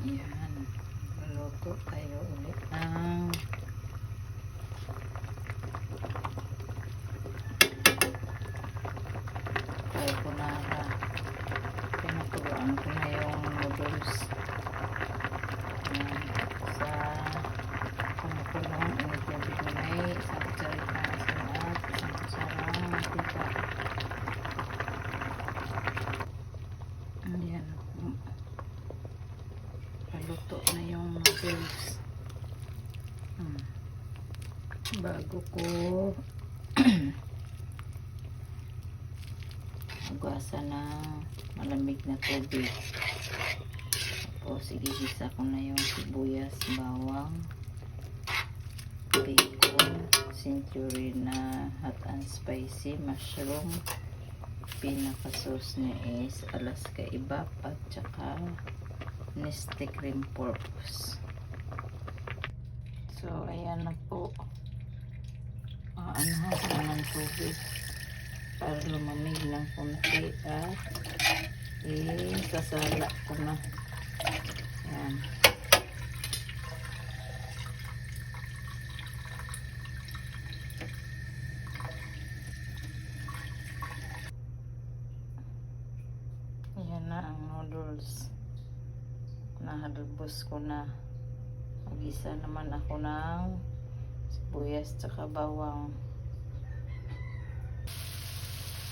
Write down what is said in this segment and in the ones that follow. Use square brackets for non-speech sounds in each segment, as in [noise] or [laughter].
Yan. Luto tayo ulit ng carbonara. Pinaturuan ko na yung noodles. Yan. Sa kumukulong initubig na may isang kutsara na asin at isang kutsarang mantika. Ayan. Paluto na yung noodles. Hmm. Bago ko [clears throat] hugasan ng malamig na tubig. Tapos, igigisa ko na yung sibuyas, bawang, bacon, century na hot and spicy, mushroom, pinaka-sauce niya is Alaska Ibap at saka Neste Cream Purpose. So, ayan na po. Ko na ng tubig para lumamig ng konti at isasala ko na. Ayan. Ayan na ang noodles. Nahalubos ko na. Mag-isa naman ako ng sibuyas tsaka bawang.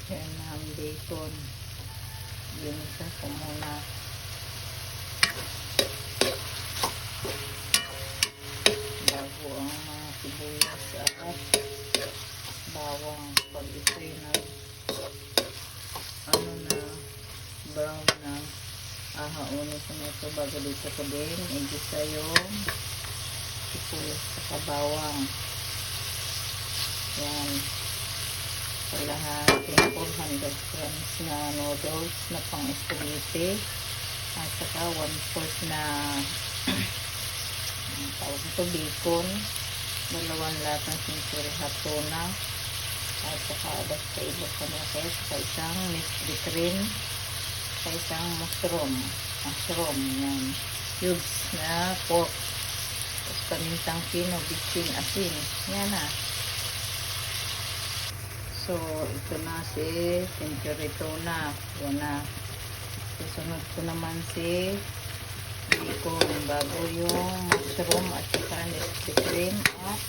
Ayan na ang bacon. Ginisa ko muna. Bago ang mga sibuyas at bawang. Pag ito'y na ano na brown na ahaunin ko na ito bago dito ko din igisa yung sibuyas sa bawang yan kalahating 400 grams na noodles na pang spaghetti at saka 1 fourth na [clears throat] tawag ito bacon. Dalawang latang century hatona at saka basta iba pa na kayo sa isang mystery cream sa isang mushroom. Mushroom yan. Cubes na pork. Tapos pamintang pino bitchin asin. Yan na so ito na si century tuna yan na susunod ko naman si bacon bago yung mushroom at saka mystery cream at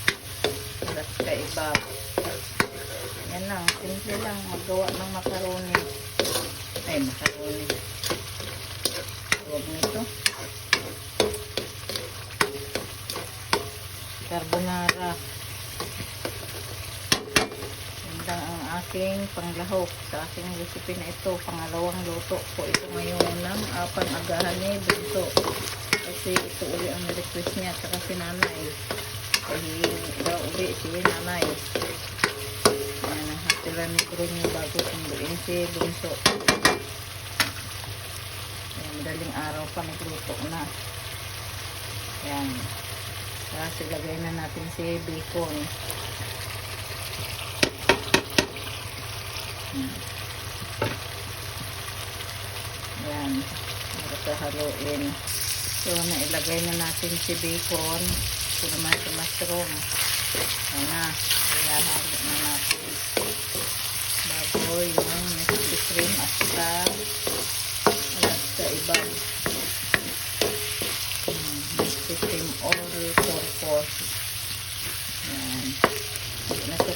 alas ka iba yan lang, simple lang magawa ng macaroni. Ay, macaroni. Huwag nito. Carbonara. Ang aking panglahok sa aking recipe na ito. Pangalawang luto ko ito ngayon ng uh, pang-agahan ni Bunso. Kasi ito uli ang request niya at saka si nanay. Kasi daw uli si nanay. Ayan, nahatilan ni Kuro niya bago sunduin si Bunso. Ayan, madaling araw pa nagluto na. Ayan. Tapos ilagay na natin si bacon. Ayan. Para sa haluin. So, nailagay na natin si bacon. Ito naman si mushroom. Ayan na. Ilahalo na natin. Bago yung nestle cream at saka alat sa iba. Hmm, nestle cream all purpose. Ayan.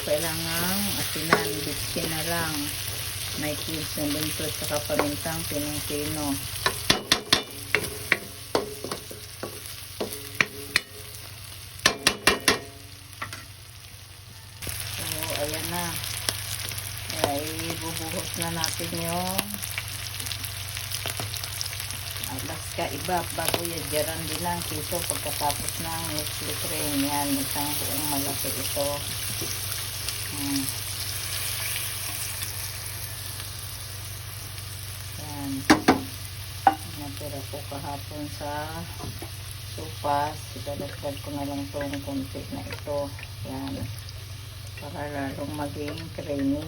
Kailangan asinan. Bitsin na lang. May cubes na buntot saka pamintang pinong-pino. So, ayan na. Kaya ibubuhos na natin yung Alaska iba bago yan jaran din ang kiso pagkatapos ng Nestle cream yan isang buong malaki ito hmm. yan natira ko kahapon sa sopas idalagdag ko na lang itong konti na ito. Yan para lalong maging creamy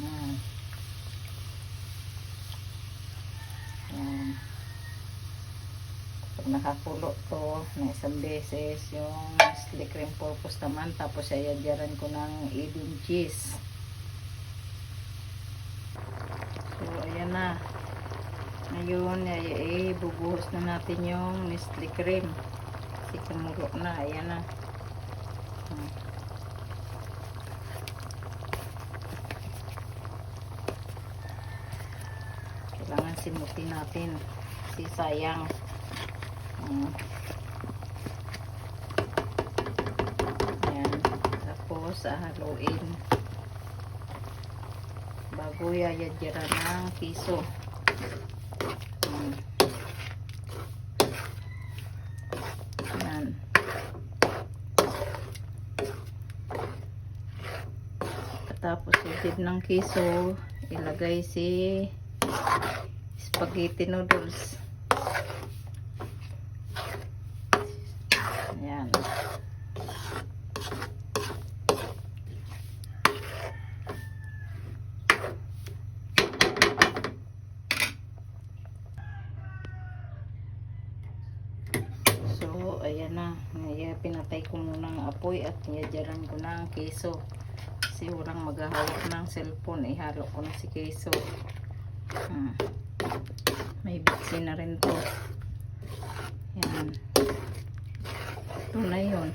hmm. Yan. Pag nakakulo to na isang beses, yung slick ring purpose naman, tapos ayadyaran ko ng edin cheese. So, ayan na. Ngayon, ay, eh, bubuhos na natin yung Nestle cream. Kasi kumulo na. Ayan na. Kailangan simutin natin. Kasi sayang. Ayan. Tapos, haluin. Bago yayadyaran ng piso. Hmm. Yan. Tapos itid ng kiso, ilagay si spaghetti noodles. Yan. So, ayan na. Ngayon, pinatay ko muna ang apoy at niyadyaran ko na ang keso. Kasi walang maghahawak ng cellphone. Ihalo ko na si keso. Hmm. May bitsi na rin to. Yan. Ito na yun.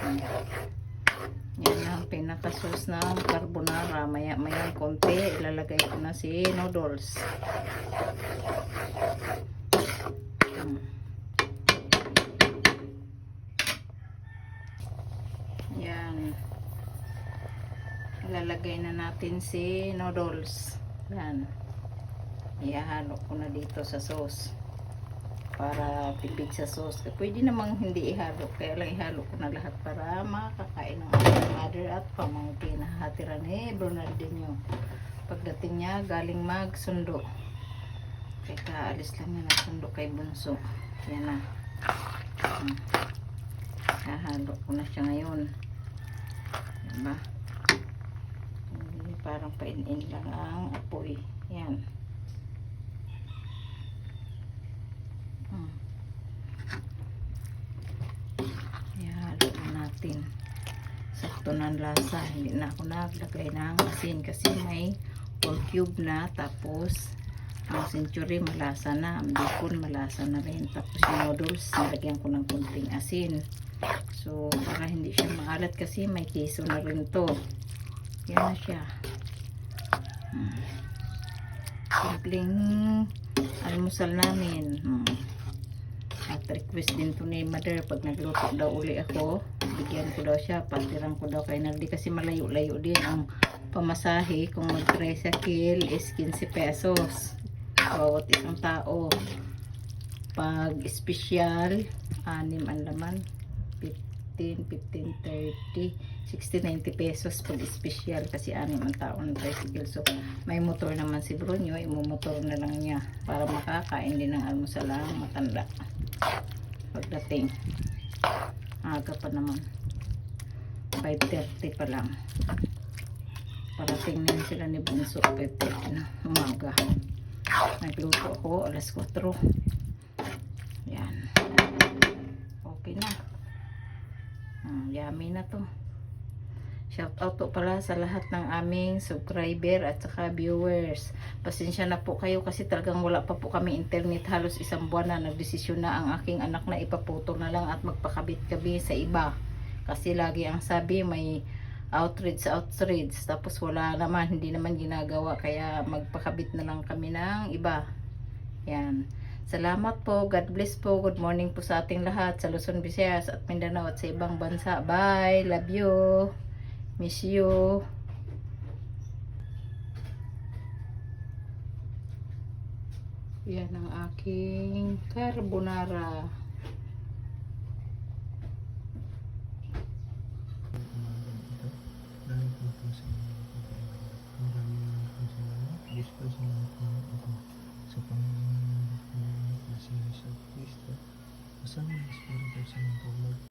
Hmm. Yan ang pinakasos ng carbonara. Maya maya konti. Ilalagay ko na si noodles. Hmm. Yan. Ilalagay na natin si noodles. Yan. Ihahalo ko na dito sa sauce. Para tipid sa sauce. Eh, Pwede namang hindi ihalo. Kaya lang ihalo ko na lahat para makakain ng aking mother at pamangkin. Nahatira ni Bernardino. Pagdating niya, galing magsundo. Kaya kaalis lang niya nagsundo kay Bunso. Yan na. Hmm. Hahalo ko na siya ngayon. Diba? Parang pain-in lang ang apoy. Yan. Hmm. Ihalo na natin. Sakto ng lasa. Hindi na ako naglagay ng asin kasi may 4 cube na. Tapos, ang century malasa na. Ang bacon malasa na rin. Tapos yung noodles, nilagyan ko ng kunting asin. So, para hindi siya maalat kasi may keso na rin to. Yan na siya. Hmm. Simpleng almusal namin. Hmm. At request din to ni mother pag nagluto daw uli ako, bigyan ko daw siya, patiran ko daw kay Nardi kasi malayo-layo din ang pamasahe kung mag-tricycle is 15 pesos. Bawat isang tao. Pag special anim ang laman. 15, 15, 30 60, 90 pesos pag special kasi anim ang tao ng tricycle. So may motor naman si Brunyo imumotor na lang niya para makakain din ng almusal ang matanda. Pagdating aga pa naman. 5.30 pa lang. Parating din sila ni Bunso 5.30 na umaga. Nagluto ako alas 4 yan. Okay na. Hmm, yummy na to. Shout out po pala sa lahat ng aming subscriber at saka viewers. Pasensya na po kayo kasi talagang wala pa po kami internet. Halos isang buwan na nagdesisyon na ang aking anak na ipaputo na lang at magpakabit kami sa iba. Kasi lagi ang sabi may outreach outreach tapos wala naman hindi naman ginagawa kaya magpakabit na lang kami ng iba. Yan. Salamat po. God bless po. Good morning po sa ating lahat sa Luzon, Visayas at Mindanao at sa ibang bansa. Bye. Love you. Miss you. Yan ang aking carbonara. Sa sa sa ako sa Panginoon sa Yesu Cristo. Kasama ng Espiritu Santo Lord.